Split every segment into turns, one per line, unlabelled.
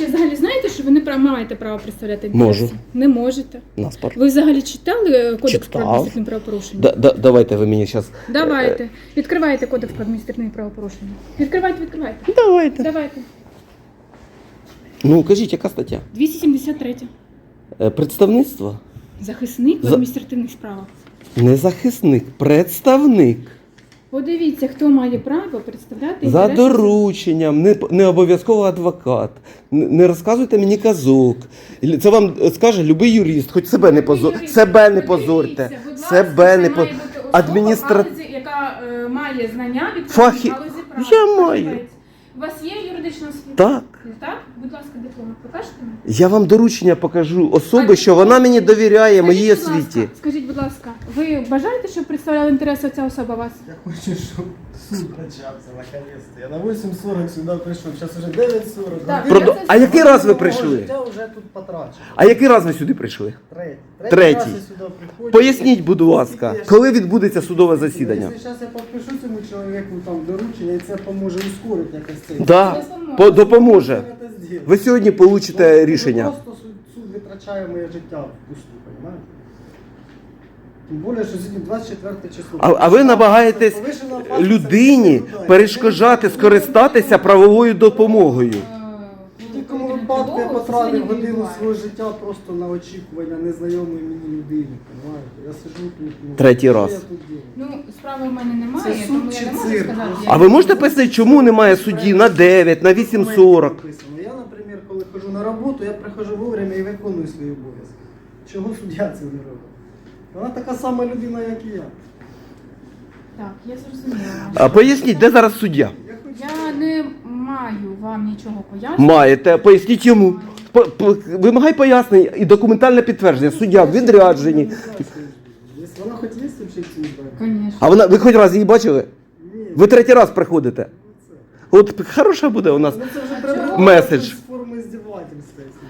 ще взагалі знаєте, що ви не маєте право представляти інтереси?
Можу.
Не можете.
Наспор.
Ви взагалі читали е, кодекс
Читав.
про адміністративне правопорушення?
Да, да, давайте ви мені зараз.
Давайте. Відкривайте кодекс про адміністративне правопорушення. Відкривайте, відкривайте.
Давайте.
Давайте.
Ну, кажіть, яка стаття?
273.
Е, Представництво?
Захисник в
За-
адміністративних справах.
Не захисник, представник.
Подивіться, хто має право представляти
За
інтереси-
дорученням, не, не обов'язково адвокат. Не, не розказуйте мені казок. Це вам скаже любий юрист, хоч себе не позор,
Юрій,
себе не
подивіться,
позорте.
будь ласка,
Себе
це
не
має
по
бути особа
адміністра-
в галузі, яка е, має знання від
Фахі-
галузі права.
Я маю.
Подивіться. У вас є юридична освіта?
Так.
Так? Будь ласка, диплом. Покажете мені?
Я вам доручення покажу особи, що вона мені довіряє
Скажіть,
моїй
будь ласка,
освіті.
Скажіть, будь ласка, ви бажаєте, щоб представляла інтереси ця особа вас?
Я хочу, щоб суд почався наконец-то. Я на 8.40 сюди прийшов, зараз вже 9.40.
Так,
Година
Продо- А який раз ви прийшли?
Життя вже тут потрачено.
А який раз ви сюди прийшли?
Третій.
Третій.
раз я сюди приходжу.
Поясніть, будь ласка, коли відбудеться судове засідання?
Якщо зараз я підпишу цьому там доручення, і це поможе ускорити якось цей.
Да,
Допоможе.
по- допоможе.
Це.
Ви сьогодні
Ну,
получите рішення.
Просто суд, суд витрачає моє життя впусту, розумієте? Тим більше, що сьогодні 24 число.
А, а ви намагаєтесь
Повишена опасність
людині перешкоджати скористатися правовою допомогою.
В такому випадку я потратив годину свого життя просто на очікування незнайомої мені людини. Понимаєте? Я сиджу тут. Ну,
Третій
що
раз.
я тут?
Ну, справи в мене немає,
Це суд
тому я
чи
не можу
цирк?
сказати.
А ви можете пояснити, чому немає судді на 9, на 8.40?
Написано. Я, наприклад, коли хожу на роботу, я приходжу вовремя і виконую свої обов'язки. Чого суддя це не робить? Вона така сама людина, як і я.
Так, я зрозуміла.
А поясніть, де зараз суддя?
Я хочу
Я не маю вам нічого пояснити.
Маєте, поясніть йому. По- по- Вимагай пояснень і документальне підтвердження. Суддя в відрядженні.
Хоч здання?
Звісно.
А вона, ви хоч раз її бачили?
Ні.
Ви третій раз приходите. От хороша буде у нас.
Ну це вже прямо?
Меседж.
з форми здівательства. якщо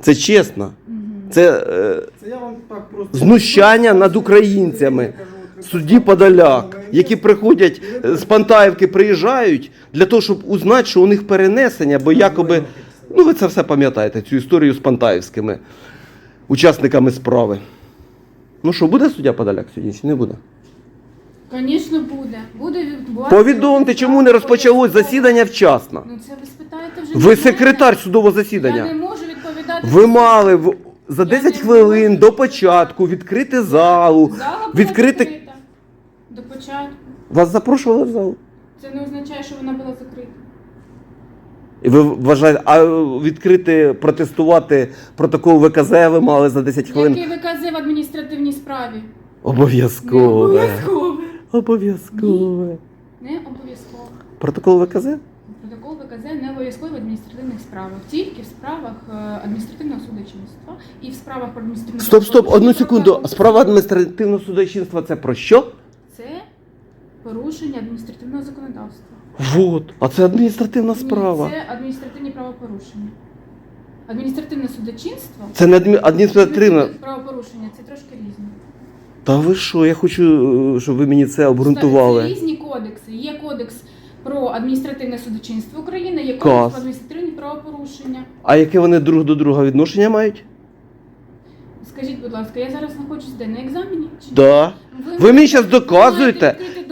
Це чесно. Це е,
Це я вам так просто
Знущання над українцями. судді Подоляк, які приходять е, з Пантаївки, приїжджають для того, щоб узнати, що у них перенесення, бо якоби. Ну, ви це все пам'ятаєте, цю історію з Пантаївськими учасниками справи. Ну що, буде суддя Подоляк сьогодні чи не буде?
Звісно, буде. Буде відбуватися.
Повідомте, чому не розпочалось засідання вчасно.
Ну це ви спитаєте вже.
Ви секретар судового.
Я
засідання.
не можу відповідати.
Ви мали в- за 10 хвилин до початку відкрити залу.
Зала була
відкрити-
закрита До початку.
Вас запрошували в залу?
Це не означає, що вона була закрита.
І ви вважаєте, а відкрити протестувати протокол ВКЗ ви мали за 10 хвилин?
Який викази в адміністративній справі? Не
Обов'язково.
обов'язково.
Обов'язково.
Не обов'язково.
Протокол ВКЗ?
Протокол ВКЗ не обов'язково в адміністративних справах, тільки в справах е, адміністративного судочинства і в справах про адміністративне
Стоп, стоп, одну секунду. Справа адміністративного судочинства це про що?
Це порушення адміністративного законодавства.
Вот. А це адміністративна справа.
Ні, це адміністративні правопорушення. Адміністративне судочинство
Це не адмі- адміністративна.
правопорушення, це трошки різні.
Та ви що? Я хочу, е, щоб ви мені це
Це
обґрунтували.
різні кодекси. Є кодекс про адміністративне судочинство України, є кодекс
Клас.
про адміністративні правопорушення.
А яке вони друг до друга відношення мають?
Скажіть, будь ласка, я зараз знаходжусь де на екзамені? Чи ні?
Да. Ви мені щас доказуєте?
маєте відкрити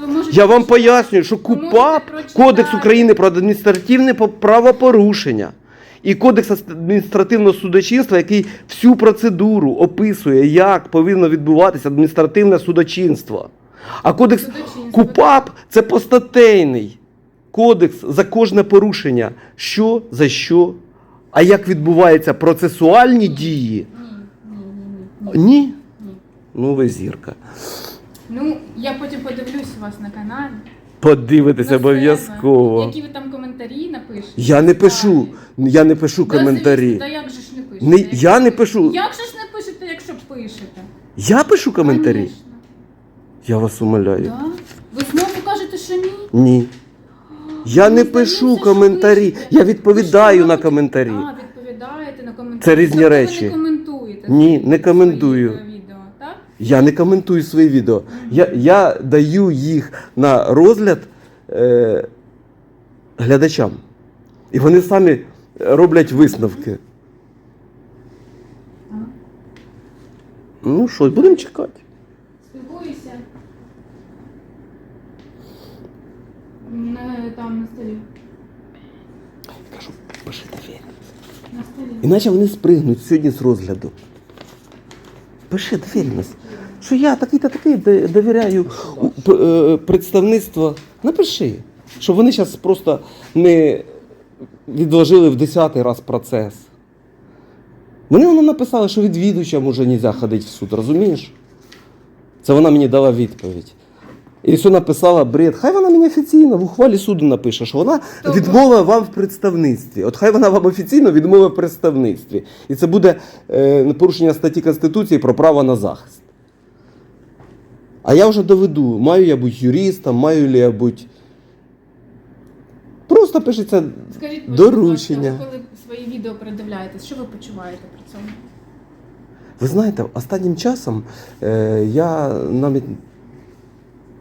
ви можете
Я вам пояснюю, що КУПАП. Кодекс України про адміністративне правопорушення і Кодекс адміністративного судочинства, який всю процедуру описує, як повинно відбуватися адміністративне судочинство. А кодекс
Судочинство.
КУПАП це постатейний кодекс за кожне порушення. Що за що? А як відбуваються процесуальні дії?
Ні, ні, ні, ні, ні.
Ні.
ні.
Ну, ви зірка.
Ну, я потім подивлюсь вас на каналі.
Подивитися обов'язково.
Які ви там коментарі напишете?
Я не пишу, я не пишу
Да,
коментарі.
Та як же ж не пишете?
Не-
якщо
я не пишу.
Як же ж не пишете, якщо пишете?
Я пишу коментарі.
Конечно.
Я вас умоляю.
Да? Ви знову кажете, що ні?
Ні. Я
Мені
не
здається,
пишу
що
коментарі.
пишете.
Я відповідаю на коментарі.
А, відповідаєте на коментарі.
Це різні
Тобто
речі.
Ви не коментуєте.
Ні, не коментую.
свої, е?
Я не коментую свої відео. Я, я даю їх на розгляд е, глядачам. І вони самі роблять висновки. Ну що, будемо чекати.
Спілкуюся. Не, там на столі.
Кажу, пиши довірність.
На столі.
Іначе вони спригнуть сьогодні з розгляду. Пиши довіреність. Що я такий-то такий довіряю е, представництво. Напиши, щоб вони зараз просто не відложили в десятий раз процес. Вони воно написали, що відвідувачам уже не можна ходити в суд, розумієш? Це вона мені дала відповідь. І все написала бред. Хай вона мені офіційно в ухвалі суду напише, що вона
Тобто-
відмовила вам в представництві. От хай вона вам офіційно відмовила в представництві. І це буде е, порушення статті Конституції про право на захист. А я вже доведу, маю я бути юристом, маю ли я бути. Просто пишеться
Скажіть, будь ласка,
доручення.
ви коли свої відео передивляєтесь, що ви почуваєте при цьому?
Ви знаєте, останнім часом е, я навіть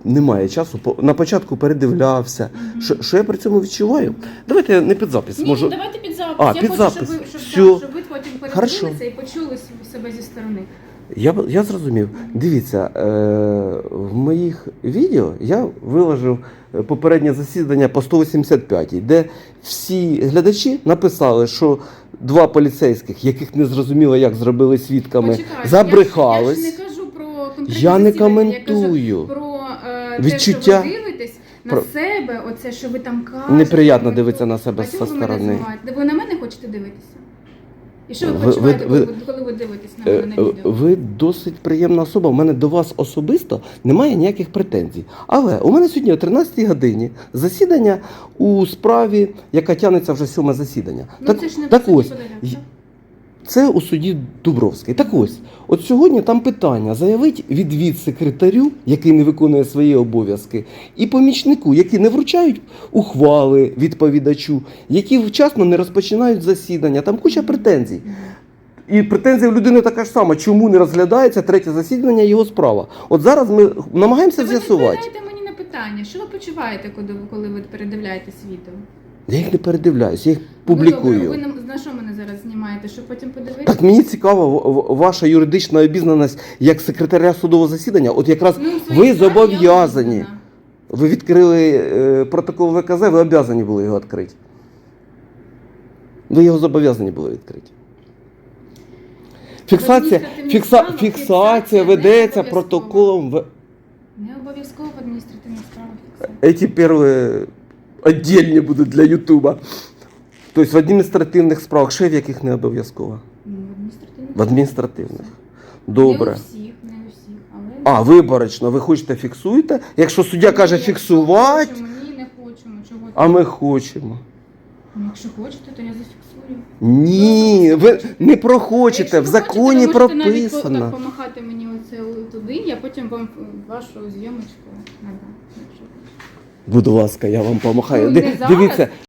немає часу. На початку передивлявся. Що, що я при цьому відчуваю? Давайте не під запис.
Ні,
Можу...
давайте під запис.
А,
я
під
хочу,
запис.
щоб ви, щоб,
Всьо.
щоб ви потім
Хорошо.
передивилися і почули себе зі сторони.
Я, я зрозумів. Дивіться, е, в моїх відео я виложив е, попереднє засідання по 185, де всі глядачі написали, що два поліцейських, яких не зрозуміло, як зробили свідками,
Почекайте,
забрехались.
Я, я ж не кажу про конкретні
Я не
засідання, Я
коментую.
кажу про. Те, що ви дивитесь на
Про-
себе, оце, що ви там кажете.
Неприємно
ви
дивитися
тут.
на себе
А
зі
ви мене
сторони.
знімаєте? Ви на мене хочете дивитися? І що ви,
Ви-
почуваєте,
ви-
коли,
ви-
ви, коли ви дивитесь на
Е,
мене на
е,
відео?
Ви досить приємна особа. У мене до вас особисто немає ніяких претензій. Але у мене сьогодні о 13 годині засідання у справі, яка тягнеться вже сьоме засідання.
Ну,
так
це ж не
так
по суті
ось, й-
так?
Це у суді Дубровський. Так ось, от сьогодні там питання: заявить відвід секретарю, який не виконує свої обов'язки, і помічнику, які не вручають ухвали відповідачу, які вчасно не розпочинають засідання. Там куча претензій. І претензія в людини така ж сама, чому не розглядається третє засідання його справа. От зараз ми намагаємося
Та ви відповідаєте мені на питання. Що ви почуваєте, коли ви передивляєтесь відео?
Я їх не передивляюсь, я їх
Ну,
публікую.
добре, ви на, на що мене зараз знімаєте? Щоб потім подивитися?
Так мені в- в- ваша юридична обізнаність як секретаря судового засідання. От якраз
Ну, в своїй
ви
справі
зобов'язані.
обізнана.
Ви відкрили е, протокол ВКЗ, ви обов'язані були його відкрити. Ви його зобов'язані були відкрити. Фіксація,
адміністративних
фікса,
справах
фіксація
фіксація не
ведеться
обов'язкова.
протоколом. В...
Не обов'язково в адміністративних справах фіксація.
Эти первые отдельні будуть для Ютуба. Тобто в адміністративних справах, ще в яких не обов'язково.
Ну, в адміністративних.
В адміністративних.
Не
Добре.
у всіх, не у всіх, але...
А, виборочно, ви хочете фіксуєте? Якщо суддя каже
Якщо
фіксувати,
хочемо, ні, не хочемо. Чого
а ми хочемо.
Ну, Якщо хочете, то я зафіксую.
Ні, ви не прохочете,
Якщо
в законі
хочете, ви можете навіть по-
прописано.
так помахати мені оце туди, я потім вам вашу зйомочку надам. якщо.
Будь ласка, я вам помахаю.
Ну,
Ди-
зараз.
Дивіться,